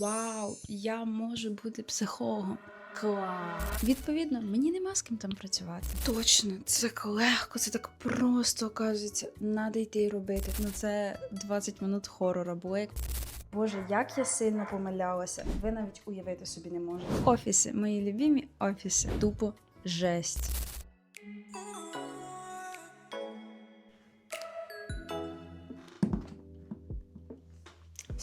Вау, я можу бути психологом. Клас. Відповідно, мені нема з ким там працювати. Точно, це так легко, це так просто оказується. Надо йти і робити. Ну це 20 минут хорора було як. Боже, як я сильно помилялася. Ви навіть уявити собі не можете. Офіси, мої любимі офіси. Тупо жесть.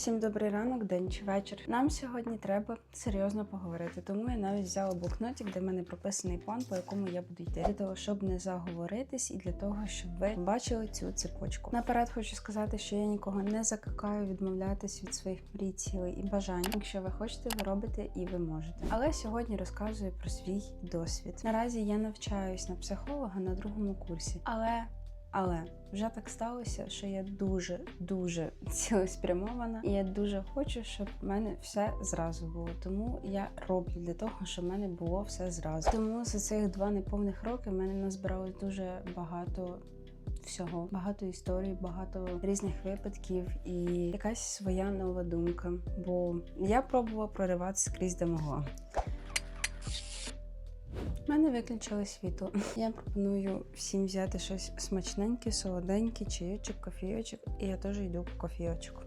Всім добрий ранок, день чи вечір. Нам сьогодні треба серйозно поговорити, тому я навіть взяла блокнотик, де в мене прописаний план, по якому я буду йти, для того, щоб не заговоритись, і для того, щоб ви бачили цю цепочку. Наперед хочу сказати, що я нікого не закликаю відмовлятись від своїх мрій, цілей і бажань. Якщо ви хочете, ви робите і ви можете. Але сьогодні розказую про свій досвід. Наразі я навчаюсь на психолога на другому курсі, але але вже так сталося, що я дуже дуже цілеспрямована, і я дуже хочу, щоб в мене все зразу було. Тому я роблю для того, щоб в мене було все зразу. Тому за цих два неповних роки в мене назбиралось дуже багато. Всього багато історій, багато різних випадків і якась своя нова думка. Бо я пробувала прориватися крізь де могла. У мене виключили світло. Я пропоную всім взяти щось смачненьке, солоденьке, чайочок, кофійочок, і я теж йду по кофійочку.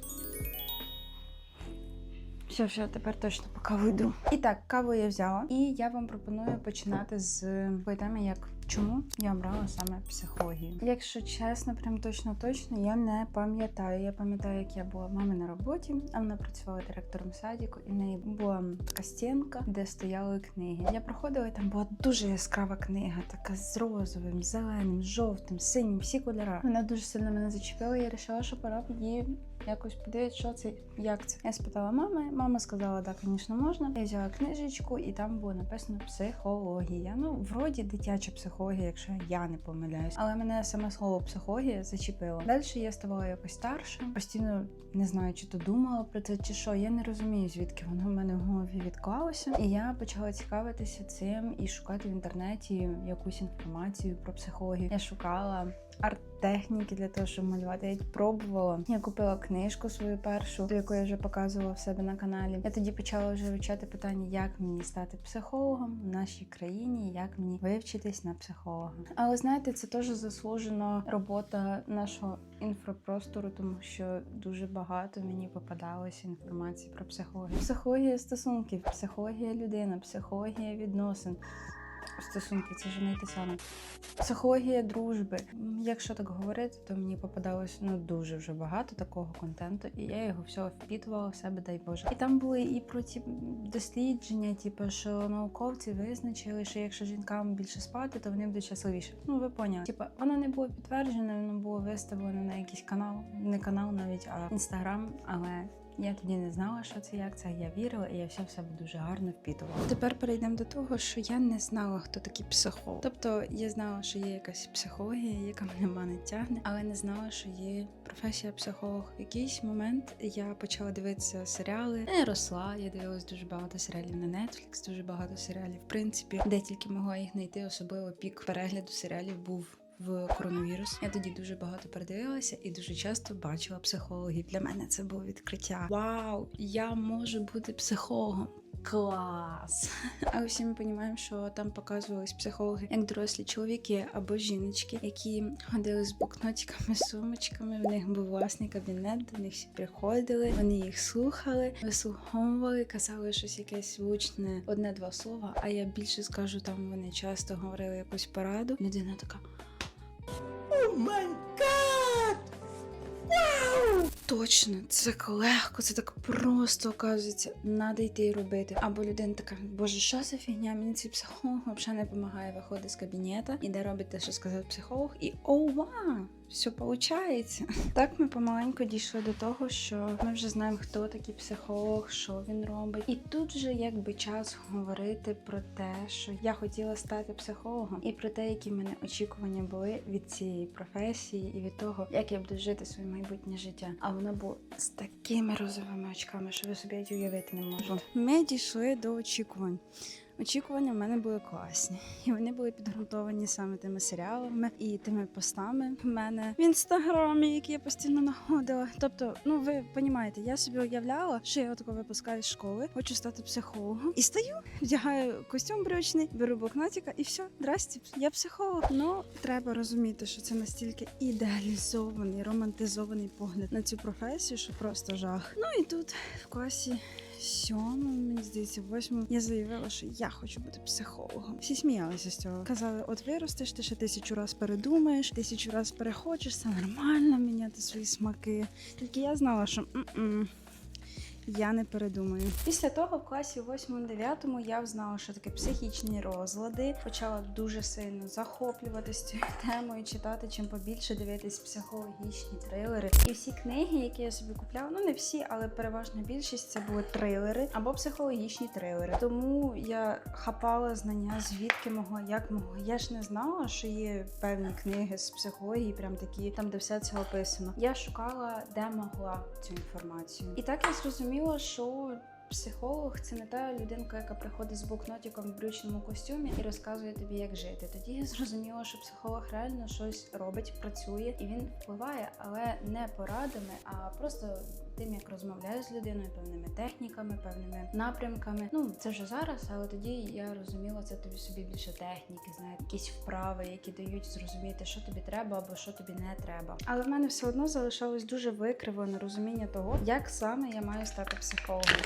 Все, все, тепер точно по каву йду. І так, каву я взяла, і я вам пропоную починати з такої теми, як чому я обрала саме психологію. Якщо чесно, прям точно точно, я не пам'ятаю. Я пам'ятаю, як я була в мами на роботі, а вона працювала директором садіку, і в неї була така стінка, де стояли книги. Я проходила, і там була дуже яскрава книга, така з розовим, зеленим, жовтим, синім, всі кольори. Вона дуже сильно мене зачепила. і Я вирішила, що пора б її якось подивитися, що це, як це. Я спитала мами. Мама сказала, так, звісно, можна. Я взяла книжечку, і там було написано психологія. Ну, вроді дитяча психологія, якщо я не помиляюсь. Але мене саме слово психологія зачепило. Далі я ставала якось старше, постійно не знаю, чи то думала про це, чи що. Я не розумію, звідки воно в мене в голові відклалося. І я почала цікавитися цим і шукати в інтернеті якусь інформацію про психологію. Я шукала арт-техніки для того, щоб малювати. Я пробувала. Я купила книжку свою першу, яку я вже показувала в себе на каналі. Я тоді почала вже вивчати питання, як мені стати психологом в нашій країні, як мені вивчитись на психолога. Але знаєте, це теж заслужена робота нашого інфопростору, тому що дуже багато мені попадалося інформації про психологію. Психологія стосунків, психологія людини, психологія відносин. Стосунки це ж не те. Психологія дружби. Якщо так говорити, то мені попадалось ну дуже вже багато такого контенту, і я його всього впітувала в себе, дай Боже. І там були і про ті дослідження, типу, що науковці визначили, що якщо жінкам більше спати, то вони будуть щасливіші. Ну ви поняли. Типа воно не було підтверджено, воно було виставлено на якийсь канал, не канал навіть, а інстаграм, але. Я тоді не знала, що це як це. Я вірила, і я все в себе дуже гарно впітувала. Тепер перейдемо до того, що я не знала, хто такий психолог. Тобто я знала, що є якась психологія, яка мене манить тягне, але не знала, що є професія психолог. В якийсь момент я почала дивитися серіали. Я росла, я дивилась дуже багато серіалів на Netflix, дуже багато серіалів. В принципі, де тільки могла їх знайти, особливо пік перегляду серіалів був в коронавірус. Я тоді дуже багато передивилася і дуже часто бачила психологів. Для мене це було відкриття. Вау, я можу бути психологом. Клас! А всі ми розуміємо, що там показувались психологи як дорослі чоловіки або жіночки, які ходили з блокнотиками, сумочками. В них був власний кабінет, до них всі приходили, вони їх слухали, вислуховували, казали щось якесь влучне, одне-два слова. А я більше скажу, там вони часто говорили якусь пораду. Людина така. Гад! Вау! Точно, це легко, це так просто оказується. Надо йти і робити. Або людина така, боже, що за фігня? Мені цей психолог взагалі не допомагає виходить з кабінета, іде робить те, що сказав психолог, і ова! Все виходить. Так ми помаленьку дійшли до того, що ми вже знаємо, хто такий психолог, що він робить. І тут же якби час говорити про те, що я хотіла стати психологом, і про те, які в мене очікування були від цієї професії, і від того, як я буду жити своє майбутнє життя. А воно було з такими розовими очками, що ви собі уявити не можете. Ми дійшли до очікувань. Очікування в мене були класні, і вони були підґрунтовані саме тими серіалами і тими постами в мене в інстаграмі, які я постійно находила. Тобто, ну ви розумієте, я собі уявляла, що я отако випускаю з школи, хочу стати психологом і стаю, вдягаю костюм брючний, беру блокнотика і все, здрасте, я психолог. Ну треба розуміти, що це настільки ідеалізований, романтизований погляд на цю професію, що просто жах. Ну і тут в класі сьомому, мені здається, восьмому, я заявила, що я хочу бути психологом. Всі сміялися з цього. Казали, от виростеш, ти ще тисячу раз передумаєш, тисячу раз перехочеш, все нормально міняти свої смаки. Тільки я знала, що м-м, я не передумаю. Після того в класі 8-9 я взнала, що таке психічні розлади. Почала дуже сильно захоплюватися цією темою, читати чим побільше, дивитись психологічні трилери. І всі книги, які я собі купляла, ну не всі, але переважна більшість це були трилери або психологічні трилери. Тому я хапала знання, звідки могла, як могла. Я ж не знала, що є певні книги з психології, прям такі, там де все це описано. Я шукала, де могла цю інформацію. І так я зрозуміла, що. Психолог це не та людинка, яка приходить з блокнотиком в брючному костюмі і розказує тобі, як жити. Тоді я зрозуміла, що психолог реально щось робить, працює і він впливає, але не порадами, а просто тим, як розмовляє з людиною, певними техніками, певними напрямками. Ну це вже зараз, але тоді я розуміла, це тобі собі більше техніки, знаєте, якісь вправи, які дають зрозуміти, що тобі треба або що тобі не треба. Але в мене все одно залишалось дуже викривлене розуміння того, як саме я маю стати психологом.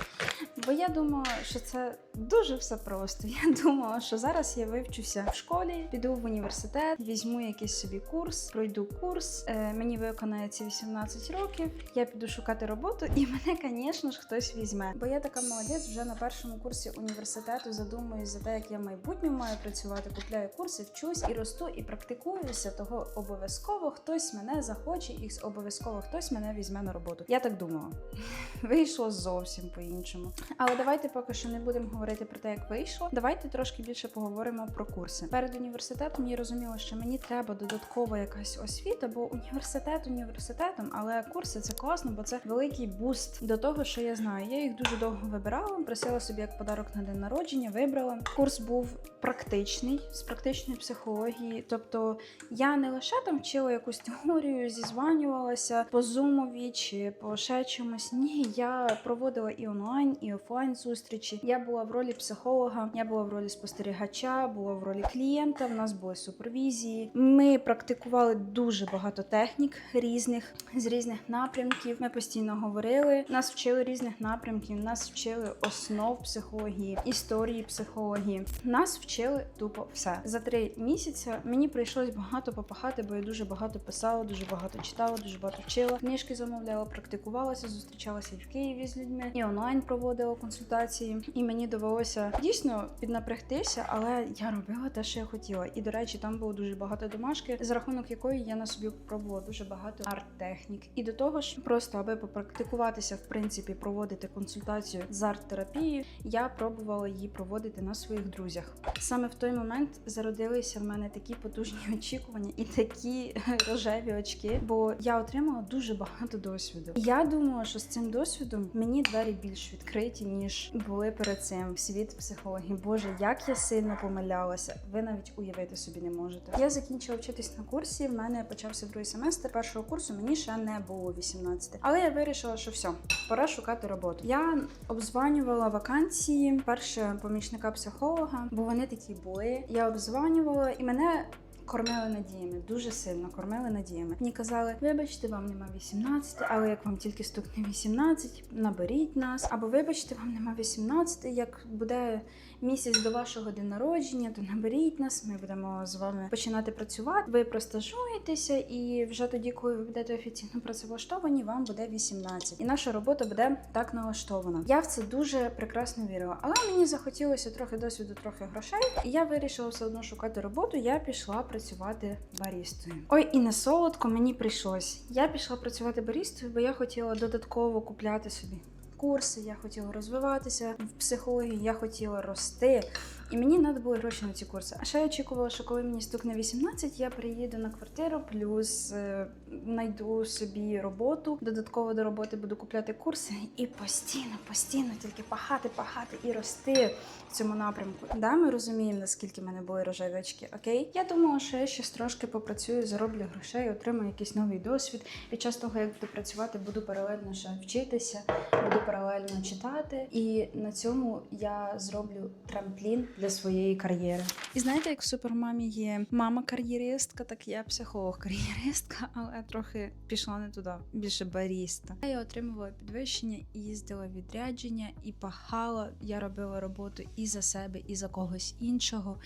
Бо я думала, що це дуже все просто. Я думала, що зараз я вивчуся в школі, піду в університет, візьму якийсь собі курс, пройду курс. Е, мені виконається 18 років. Я піду шукати роботу, і мене, звісно ж, хтось візьме. Бо я така молодець, вже на першому курсі університету задумуюсь за те, як я в майбутньому маю працювати. Купляю курси, вчусь і росту, і практикуюся. Того обов'язково хтось мене захоче, і обов'язково хтось мене візьме на роботу. Я так думала. Вийшло зовсім по-іншому. Але давайте поки що не будемо говорити про те, як вийшло. Давайте трошки більше поговоримо про курси. Перед університетом я розуміла, що мені треба додаткова якась освіта, бо університет університетом, але курси це класно, бо це великий буст до того, що я знаю. Я їх дуже довго вибирала, просила собі як подарок на день народження, вибрала. Курс був практичний з практичної психології. Тобто я не лише там вчила якусь теорію, зізванювалася по зумові чи по ще чомусь. Ні, я проводила і онлайн, і офлайн зустрічі. Я була в ролі психолога, я була в ролі спостерігача, була в ролі клієнта. В нас були супервізії. Ми практикували дуже багато технік різних з різних напрямків. Ми постійно говорили. Нас вчили різних напрямків. Нас вчили основ психології, історії психології. Нас вчили тупо все за три місяці. Мені прийшлось багато попахати, бо я дуже багато писала, дуже багато читала, дуже багато вчила. Книжки замовляла, практикувалася, зустрічалася і в Києві з людьми, і онлайн проводила консультації. І мені довелося дійсно піднапрягтися, але я робила те, що я хотіла. І до речі, там було дуже багато домашки, за рахунок якої я на собі пробувала дуже багато арт-технік. І до того ж, просто аби попрактикуватися, в принципі, проводити консультацію з арт-терапією, я пробувала її проводити на своїх друзях. Саме в той момент зародилися в мене такі потужні очікування і такі рожеві очки, бо я отримала дуже багато досвіду. Я думала, що з цим досвідом мені двері більш відкриті, ніж були перед цим світ психології. Боже, як я сильно помилялася, ви навіть уявити собі не можете. Я закінчила вчитись на курсі. В мене почався другий семестр першого курсу. Мені ще не було 18. Але я вирішила, що все, пора шукати роботу. Я обзванювала вакансії перше помічника психолога, бо вони такі були. Я обзванювала і мене. Кормили надіями, дуже сильно кормили надіями. Мені казали, вибачте, вам нема 18, але як вам тільки стукне 18, наберіть нас. Або вибачте, вам нема 18, як буде місяць до вашого дня народження, то наберіть нас. Ми будемо з вами починати працювати. Ви простажуєтеся, і вже тоді, коли ви будете офіційно працевлаштовані, вам буде 18. І наша робота буде так налаштована. Я в це дуже прекрасно вірила. Але мені захотілося трохи досвіду, трохи грошей. І я вирішила все одно шукати роботу. Я пішла працювати барістою. Ой, і не солодко мені прийшлось. Я пішла працювати барістою, бо я хотіла додатково купляти собі курси, я хотіла розвиватися в психології, я хотіла рости. І мені треба було гроші на ці курси. А ще я очікувала, що коли мені стукне 18, я приїду на квартиру, плюс е, знайду собі роботу. Додатково до роботи буду купляти курси і постійно, постійно тільки пахати, пахати і рости в цьому напрямку. Да, ми розуміємо, наскільки в мене були рожеві очки. Окей, я думала, що я ще трошки попрацюю, зароблю грошей, отримаю якийсь новий досвід. Під час того, як буду працювати, буду паралельно ще вчитися, буду паралельно читати. І на цьому я зроблю трамплін для своєї кар'єри. І знаєте, як в супермамі є мама кар'єристка, так я психолог-кар'єристка, але трохи пішла не туди, більше баріста. Я отримувала підвищення і їздила відрядження, і пахала. Я робила роботу і за себе, і за когось іншого.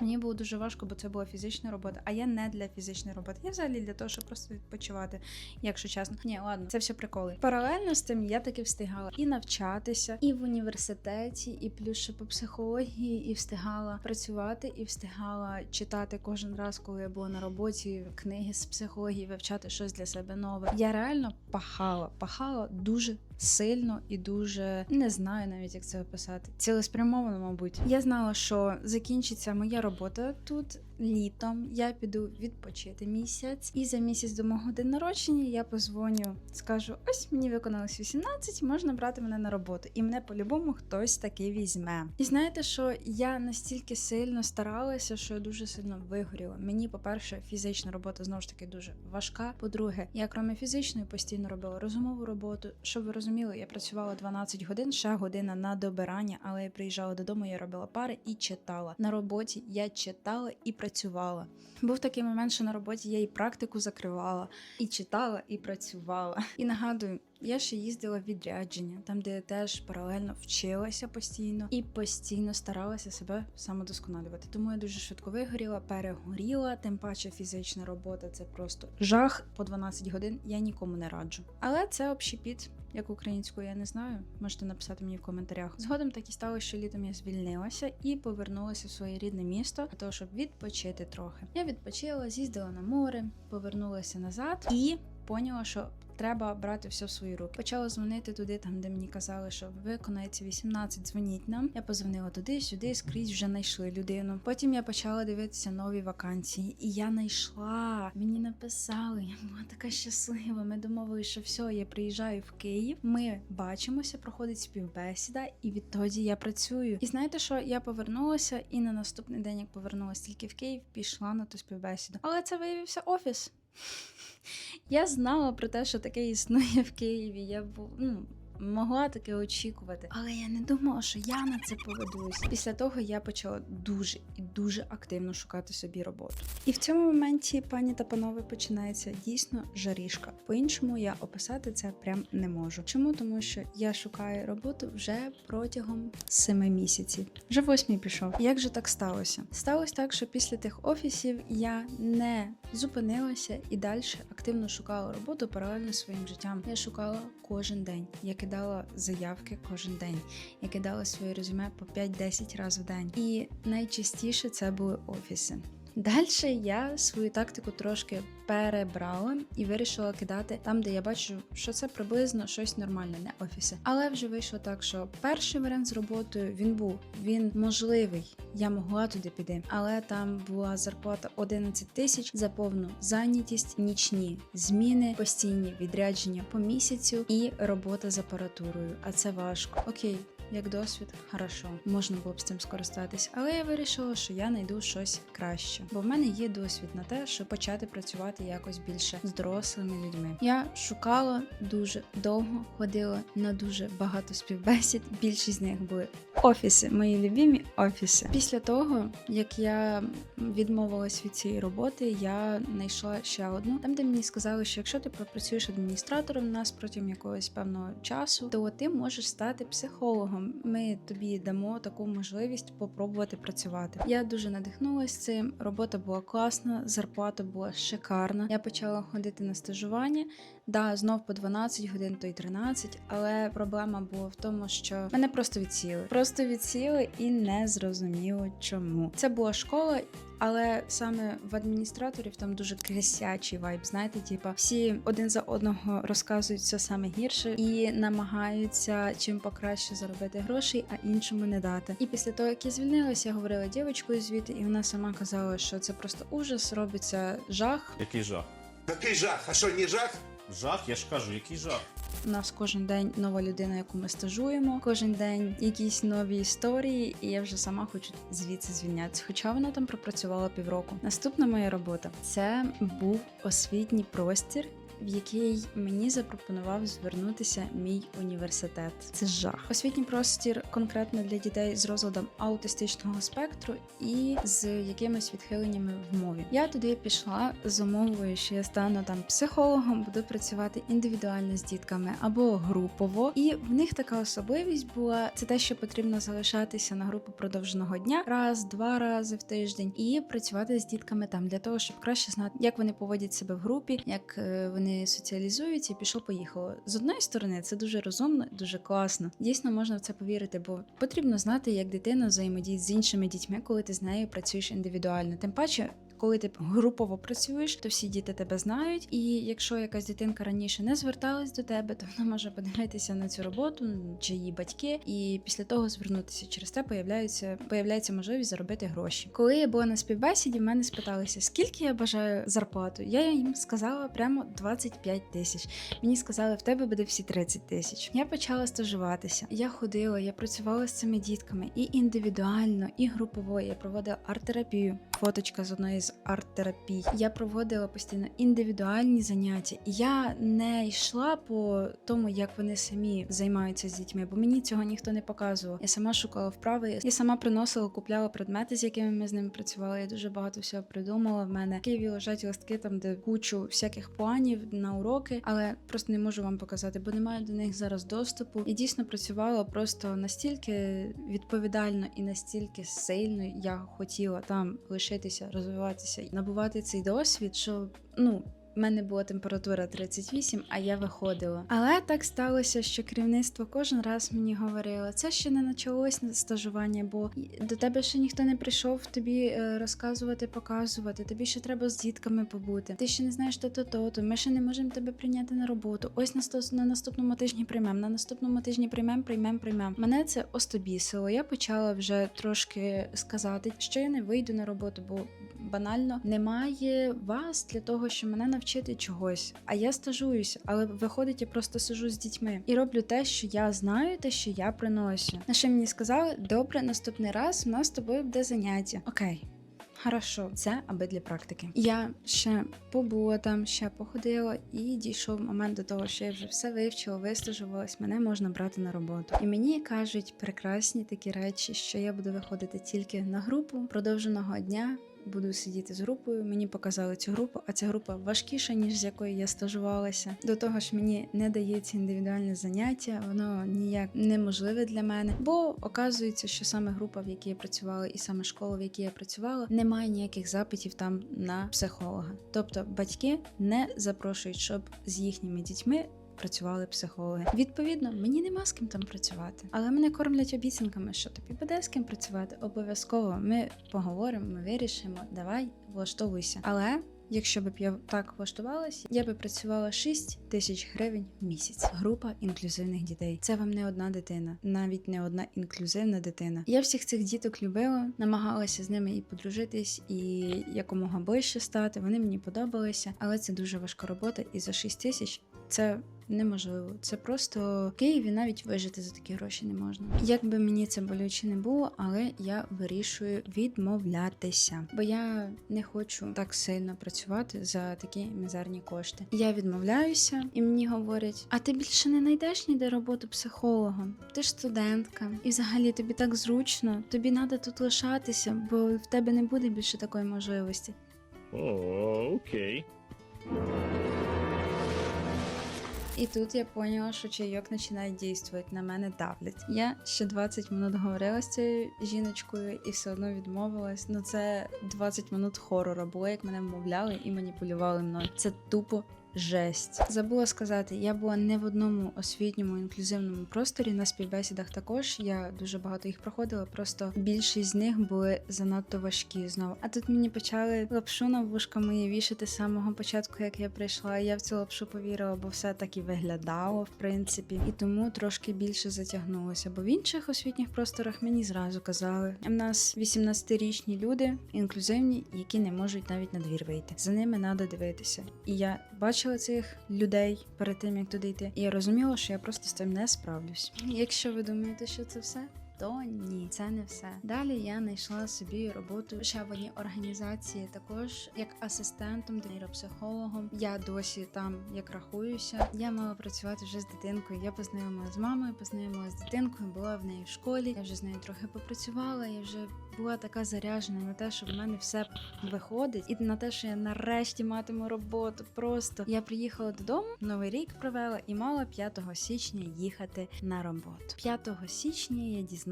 Мені було дуже важко, бо це була фізична робота, а я не для фізичної роботи. Я взагалі для того, щоб просто відпочивати, якщо чесно. Ні, ладно, це все приколи. Паралельно з тим я таки встигала і навчатися, і в університеті, і плюс ще по психології, і встигала працювати, і встигала читати кожен раз, коли я була на роботі, книги з психології, вивчати щось для себе нове. Я реально пахала, пахала дуже сильно і дуже не знаю навіть, як це описати. Цілеспрямовано, мабуть. Я знала, що закінчиться моя робота тут літом. Я піду відпочити місяць, і за місяць до мого день народження я позвоню, скажу: ось мені виконалось 18, можна брати мене на роботу, і мене по-любому хтось таки візьме. І знаєте, що я настільки сильно старалася, що я дуже сильно вигоріла. Мені, по-перше, фізична робота знову ж таки дуже важка. По-друге, я крім фізичної постійно робила розумову роботу. Щоб ви розуміли, я працювала 12 годин, ще година на добирання, але я приїжджала додому, я робила пари і читала. На роботі я читала і працювала. Був такий момент, що на роботі я і практику закривала, і читала, і працювала. І нагадую. Я ще їздила в відрядження, там де я теж паралельно вчилася постійно і постійно старалася себе самодосконалювати. Тому я дуже швидко вигоріла, перегоріла. Тим паче фізична робота це просто жах по 12 годин. Я нікому не раджу. Але це общепіт. Як українською я не знаю, можете написати мені в коментарях. Згодом так і стало, що літом я звільнилася і повернулася в своє рідне місто для того, щоб відпочити трохи. Я відпочила, з'їздила на море, повернулася назад і поняла, що треба брати все в свої руки. Почала дзвонити туди, там де мені казали, що виконається 18, дзвоніть нам. Я позвонила туди, сюди, скрізь вже знайшли людину. Потім я почала дивитися нові вакансії, і я знайшла. Мені написали, я була така щаслива. Ми домовилися, що все, я приїжджаю в Київ. Ми бачимося, проходить співбесіда, і відтоді я працюю. І знаєте, що я повернулася, і на наступний день, як повернулася тільки в Київ, пішла на ту співбесіду. Але це виявився офіс. Я знала про те, що таке існує в Києві. Я ну. Могла таке очікувати, але я не думала, що я на це поведусь. Після того я почала дуже і дуже активно шукати собі роботу. І в цьому моменті, пані та панове, починається дійсно жарішка. По-іншому я описати це прям не можу. Чому? Тому що я шукаю роботу вже протягом семи місяців. Вже восьмій пішов. Як же так сталося? Сталося так, що після тих офісів я не зупинилася і далі активно шукала роботу паралельно своїм життям. Я шукала кожен день. Я кидала заявки кожен день. Я кидала своє резюме по 5-10 разів в день. І найчастіше це були офіси. Далі я свою тактику трошки перебрала і вирішила кидати там, де я бачу, що це приблизно щось нормальне, не офіси. Але вже вийшло так, що перший варіант з роботою він був, він можливий. Я могла туди піти, але там була зарплата 11 тисяч за повну зайнятість, нічні зміни, постійні відрядження по місяцю і робота з апаратурою. А це важко. Окей. Як досвід, хорошо, можна було б з цим скористатись, але я вирішила, що я знайду щось краще, бо в мене є досвід на те, щоб почати працювати якось більше з дорослими людьми. Я шукала дуже довго, ходила на дуже багато співбесід. Більшість з них були офіси, мої любимі офіси. Після того, як я відмовилась від цієї роботи, я знайшла ще одну, там, де мені сказали, що якщо ти пропрацюєш адміністратором нас протягом якогось певного часу, то ти можеш стати психологом. Ми тобі дамо таку можливість попробувати працювати. Я дуже надихнулася цим. Робота була класна, зарплата була шикарна. Я почала ходити на стажування. Да, знов по 12 годин, то й 13, але проблема була в тому, що мене просто відсіли. Просто відсіли і не зрозуміло чому. Це була школа. Але саме в адміністраторів там дуже крисячий вайб. Знаєте, типа всі один за одного розказують все саме гірше і намагаються чим покраще заробити грошей, а іншому не дати. І після того, як я звільнилася, я говорила дівчинкою звідти, і вона сама казала, що це просто ужас, робиться жах. Який жах? Какой жах? А що, не жах? Жах, я ж кажу, який жах. У нас кожен день нова людина, яку ми стажуємо. Кожен день якісь нові історії, і я вже сама хочу звідси звільнятися. Хоча вона там пропрацювала півроку. Наступна моя робота це був освітній простір. В який мені запропонував звернутися мій університет. Це жах. Освітній простір конкретно для дітей з розладом аутистичного спектру і з якимись відхиленнями в мові. Я туди пішла з умовою, що я стану там психологом, буду працювати індивідуально з дітками або групово. І в них така особливість була це те, що потрібно залишатися на групу продовженого дня раз-два рази в тиждень і працювати з дітками там для того, щоб краще знати, як вони поводять себе в групі, як е, вони соціалізуються, і пішло поїхало. З одної сторони, це дуже розумно, дуже класно. Дійсно, можна в це повірити, бо потрібно знати, як дитина взаємодіє з іншими дітьми, коли ти з нею працюєш індивідуально. Тим паче. Коли ти групово працюєш, то всі діти тебе знають, і якщо якась дитинка раніше не зверталась до тебе, то вона може подивитися на цю роботу, чи її батьки, і після того звернутися. Через те появляється, появляється можливість заробити гроші. Коли я була на співбесіді, в мене спиталися, скільки я бажаю зарплату. Я їм сказала прямо 25 тисяч. Мені сказали, в тебе буде всі 30 тисяч. Я почала стажуватися. Я ходила, я працювала з цими дітками і індивідуально, і групово. Я проводила арт-терапію. Фоточка з одної з арт-терапій. Я проводила постійно індивідуальні заняття. І я не йшла по тому, як вони самі займаються з дітьми, бо мені цього ніхто не показував. Я сама шукала вправи, я сама приносила, купляла предмети, з якими ми з ними працювали. Я дуже багато всього придумала. В мене в Києві лежать листки там, де кучу всяких планів на уроки, але просто не можу вам показати, бо немає до них зараз доступу. І дійсно працювала просто настільки відповідально і настільки сильно я хотіла там лишитися, розвиватися набувати цей досвід, що ну. У мене була температура 38, а я виходила. Але так сталося, що керівництво кожен раз мені говорило, це ще не почалось на стажування, бо до тебе ще ніхто не прийшов тобі е, розказувати, показувати. Тобі ще треба з дітками побути. Ти ще не знаєш то то то то Ми ще не можемо тебе прийняти на роботу. Ось на наступному тижні приймемо. На наступному тижні приймемо, приймемо, приймемо. Мене це остобісило. Я почала вже трошки сказати, що я не вийду на роботу, бо банально немає вас для того, щоб мене навчити чогось. А я стажуюся, але виходить, я просто сижу з дітьми і роблю те, що я знаю, те, що я приношу. На що мені сказали, добре, наступний раз у нас з тобою буде заняття. Окей. Хорошо, це аби для практики. Я ще побула там, ще походила, і дійшов момент до того, що я вже все вивчила, вистажувалась, мене можна брати на роботу. І мені кажуть прекрасні такі речі, що я буду виходити тільки на групу продовженого дня. Буду сидіти з групою. Мені показали цю групу, а ця група важкіша, ніж з якої я стажувалася. До того ж, мені не дається індивідуальне заняття, воно ніяк неможливе для мене. Бо оказується, що саме група, в якій я працювала, і саме школа, в якій я працювала, немає ніяких запитів там на психолога. Тобто батьки не запрошують, щоб з їхніми дітьми. Працювали психологи. Відповідно, мені нема з ким там працювати, але мене кормлять обіцянками, що тобі буде з ким працювати. Обов'язково ми поговоримо, ми вирішимо. Давай влаштовуйся. Але якщо б я так влаштувалась, я би працювала 6 тисяч гривень в місяць. Група інклюзивних дітей. Це вам не одна дитина, навіть не одна інклюзивна дитина. Я всіх цих діток любила, намагалася з ними і подружитись, і якомога ближче стати. Вони мені подобалися, але це дуже важка робота. І за 6 тисяч це неможливо. Це просто в Києві навіть вижити за такі гроші не можна. Як би мені це болюче не було, але я вирішую відмовлятися, бо я не хочу так сильно працювати за такі мізерні кошти. Я відмовляюся, і мені говорять: а ти більше не знайдеш ніде роботу психологом? Ти ж студентка, і взагалі тобі так зручно. Тобі треба тут лишатися, бо в тебе не буде більше такої можливості. О, окей. І тут я поняла, що чайок починає дійствувати, на мене давлять. Я ще 20 минут говорила з цією жіночкою і все одно відмовилась. Ну це 20 минут хорора було, як мене вмовляли і маніпулювали мною. Це тупо жесть. Забула сказати, я була не в одному освітньому інклюзивному просторі на співбесідах. Також я дуже багато їх проходила. Просто більшість з них були занадто важкі знову. А тут мені почали лапшу на вушка мої вішати з самого початку, як я прийшла. Я в цю лапшу повірила, бо все так і виглядало, в принципі, і тому трошки більше затягнулося. Бо в інших освітніх просторах мені зразу казали: в нас 18-річні люди інклюзивні, які не можуть навіть на двір вийти. За ними треба дивитися. І я бачила цих людей перед тим, як туди йти. І я розуміла, що я просто з цим не справлюсь. Якщо ви думаєте, що це все. То ні, це не все. Далі я знайшла собі роботу ще в одній організації, також як асистентом, нейропсихологом. Я досі там як рахуюся. Я мала працювати вже з дитинкою. Я познайомилася з мамою, познайомилася з дитинкою, була в неї в школі. Я вже з нею трохи попрацювала. Я вже була така заряджена на те, що в мене все виходить, і на те, що я нарешті матиму роботу. Просто я приїхала додому, новий рік провела і мала 5 січня їхати на роботу. 5 січня я дізналася,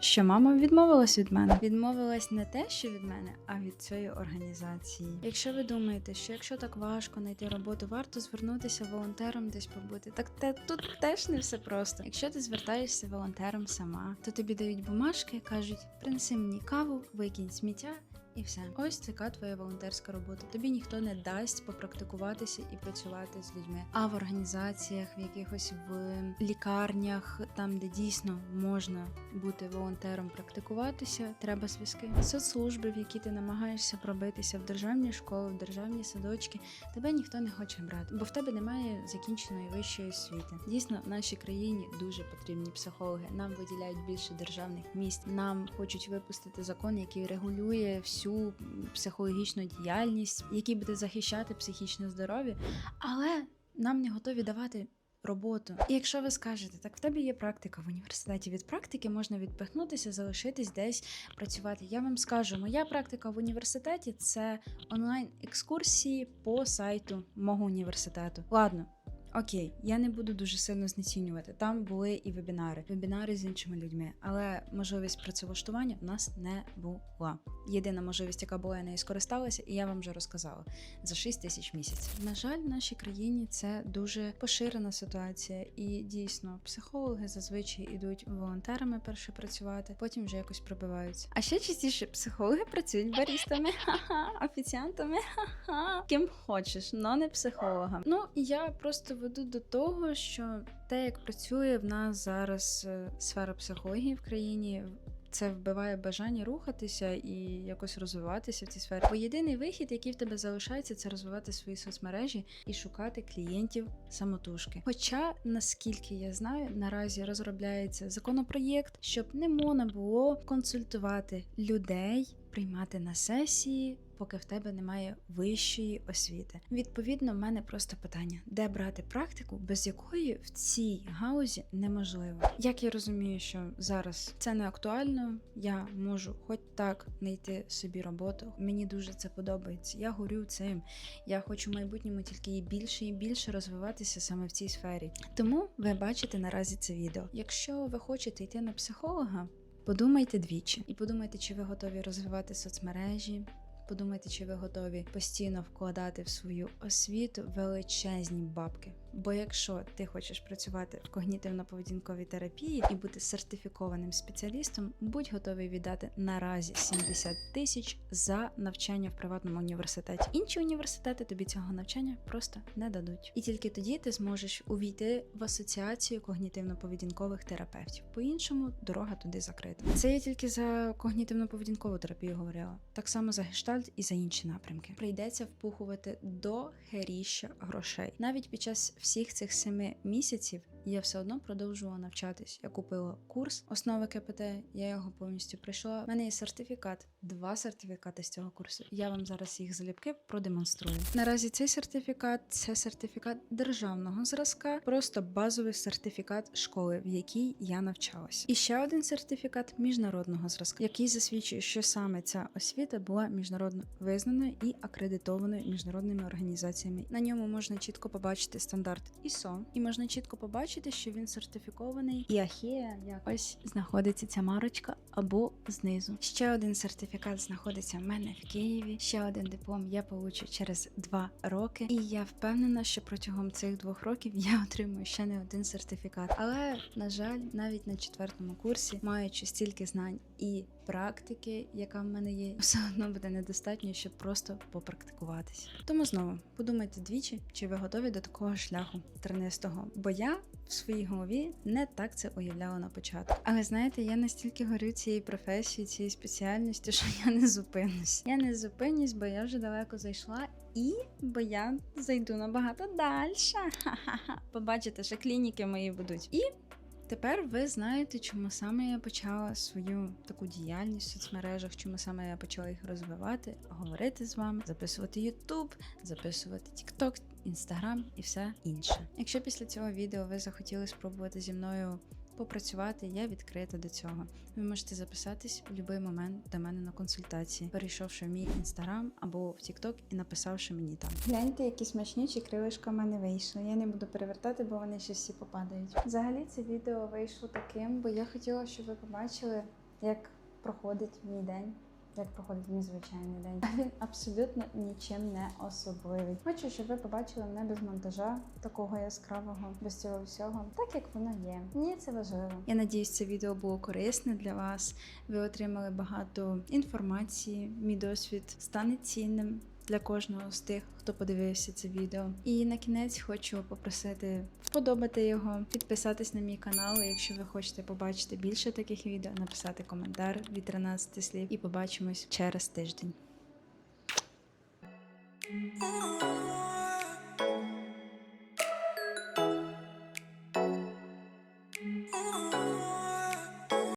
що мама відмовилась від мене. Відмовилась не те, що від мене, а від цієї організації. Якщо ви думаєте, що якщо так важко знайти роботу, варто звернутися волонтером десь побути. Так те тут теж не все просто. Якщо ти звертаєшся волонтером сама, то тобі дають бумажки, кажуть: принеси мені каву, викинь сміття. І все, ось така твоя волонтерська робота. Тобі ніхто не дасть попрактикуватися і працювати з людьми. А в організаціях, в якихось в лікарнях, там де дійсно можна бути волонтером, практикуватися, треба зв'язки. Соцслужби, в які ти намагаєшся пробитися в державні школи, в державні садочки, тебе ніхто не хоче брати, бо в тебе немає закінченої вищої освіти. Дійсно, в нашій країні дуже потрібні психологи. Нам виділяють більше державних місць. Нам хочуть випустити закон, який регулює всю м, психологічну діяльність, який буде захищати психічне здоров'я, але нам не готові давати. Роботу, і якщо ви скажете, так в тебе є практика в університеті. Від практики можна відпихнутися, залишитись десь працювати. Я вам скажу, моя практика в університеті це онлайн екскурсії по сайту мого університету. Ладно. Окей, я не буду дуже сильно знецінювати. Там були і вебінари, вебінари з іншими людьми, але можливість працевлаштування в нас не була. Єдина можливість, яка була, я нею скористалася, і я вам вже розказала за 6 тисяч місяців. На жаль, в нашій країні це дуже поширена ситуація, і дійсно психологи зазвичай ідуть волонтерами перше працювати, потім вже якось пробиваються. А ще частіше психологи працюють барістами, офіціантами, ким хочеш, но не психологом. Ну я просто веду до того, що те, як працює в нас зараз е, сфера психології в країні. Це вбиває бажання рухатися і якось розвиватися в цій сфері. Бо єдиний вихід, який в тебе залишається, це розвивати свої соцмережі і шукати клієнтів самотужки. Хоча, наскільки я знаю, наразі розробляється законопроєкт, щоб не можна було консультувати людей, приймати на сесії. Поки в тебе немає вищої освіти. Відповідно, в мене просто питання: де брати практику, без якої в цій гаузі неможливо. Як я розумію, що зараз це не актуально, я можу хоч так знайти собі роботу. Мені дуже це подобається. Я горю цим. Я хочу в майбутньому тільки і більше і більше розвиватися саме в цій сфері. Тому ви бачите наразі це відео. Якщо ви хочете йти на психолога, подумайте двічі і подумайте, чи ви готові розвивати соцмережі. Подумайте, чи ви готові постійно вкладати в свою освіту величезні бабки. Бо якщо ти хочеш працювати в когнітивно-поведінковій терапії і бути сертифікованим спеціалістом, будь готовий віддати наразі 70 тисяч за навчання в приватному університеті. Інші університети тобі цього навчання просто не дадуть. І тільки тоді ти зможеш увійти в асоціацію когнітивно-поведінкових терапевтів. По-іншому дорога туди закрита. Це я тільки за когнітивно-поведінкову терапію говорила. Так само за гештальт і за інші напрямки. Прийдеться впухувати до херіща грошей. Навіть під час всіх цих семи місяців я все одно продовжувала навчатись. Я купила курс основи КПТ, я його повністю пройшла. У мене є сертифікат, два сертифікати з цього курсу. Я вам зараз їх залюбки продемонструю. Наразі цей сертифікат це сертифікат державного зразка, просто базовий сертифікат школи, в якій я навчалась. І ще один сертифікат міжнародного зразка, який засвідчує, що саме ця освіта була міжнародно визнаною і акредитованою міжнародними організаціями. На ньому можна чітко побачити стандарт ISO, і можна чітко побачити що він сертифікований. І Ахія, як ось знаходиться ця марочка або знизу. Ще один сертифікат знаходиться в мене в Києві. Ще один диплом я получу через два роки. І я впевнена, що протягом цих двох років я отримую ще не один сертифікат. Але на жаль, навіть на четвертому курсі, маючи стільки знань і практики, яка в мене є, все одно буде недостатньо, щоб просто попрактикуватись. Тому знову подумайте двічі, чи ви готові до такого шляху тернистого. Бо я в своїй голові не так це уявляла на початку. Але знаєте, я настільки горю цією професією, цією спеціальністю, що я не зупинюсь. Я не зупинюсь, бо я вже далеко зайшла. І бо я зайду набагато далі. Побачите, що клініки мої будуть. І Тепер ви знаєте, чому саме я почала свою таку діяльність в соцмережах, чому саме я почала їх розвивати, говорити з вами, записувати YouTube, записувати TikTok, Instagram і все інше. Якщо після цього відео ви захотіли спробувати зі мною попрацювати, я відкрита до цього. Ви можете записатись у будь-який момент до мене на консультації, перейшовши в мій інстаграм або в Тікток і написавши мені там. Гляньте, які смачніші крилишка в мене вийшли. Я не буду перевертати, бо вони ще всі попадають. Взагалі це відео вийшло таким, бо я хотіла, щоб ви побачили, як проходить мій день. Як проходить мій звичайний день. А він абсолютно нічим не особливий. Хочу, щоб ви побачили мене без монтажа, такого яскравого, без цього всього, так як воно є. Мені це важливо. Я надіюсь, це відео було корисне для вас. Ви отримали багато інформації. Мій досвід стане цінним для кожного з тих, хто подивився це відео. І на кінець хочу попросити вподобати його, підписатись на мій канал. Якщо ви хочете побачити більше таких відео, написати коментар від 13 слів і побачимось через тиждень.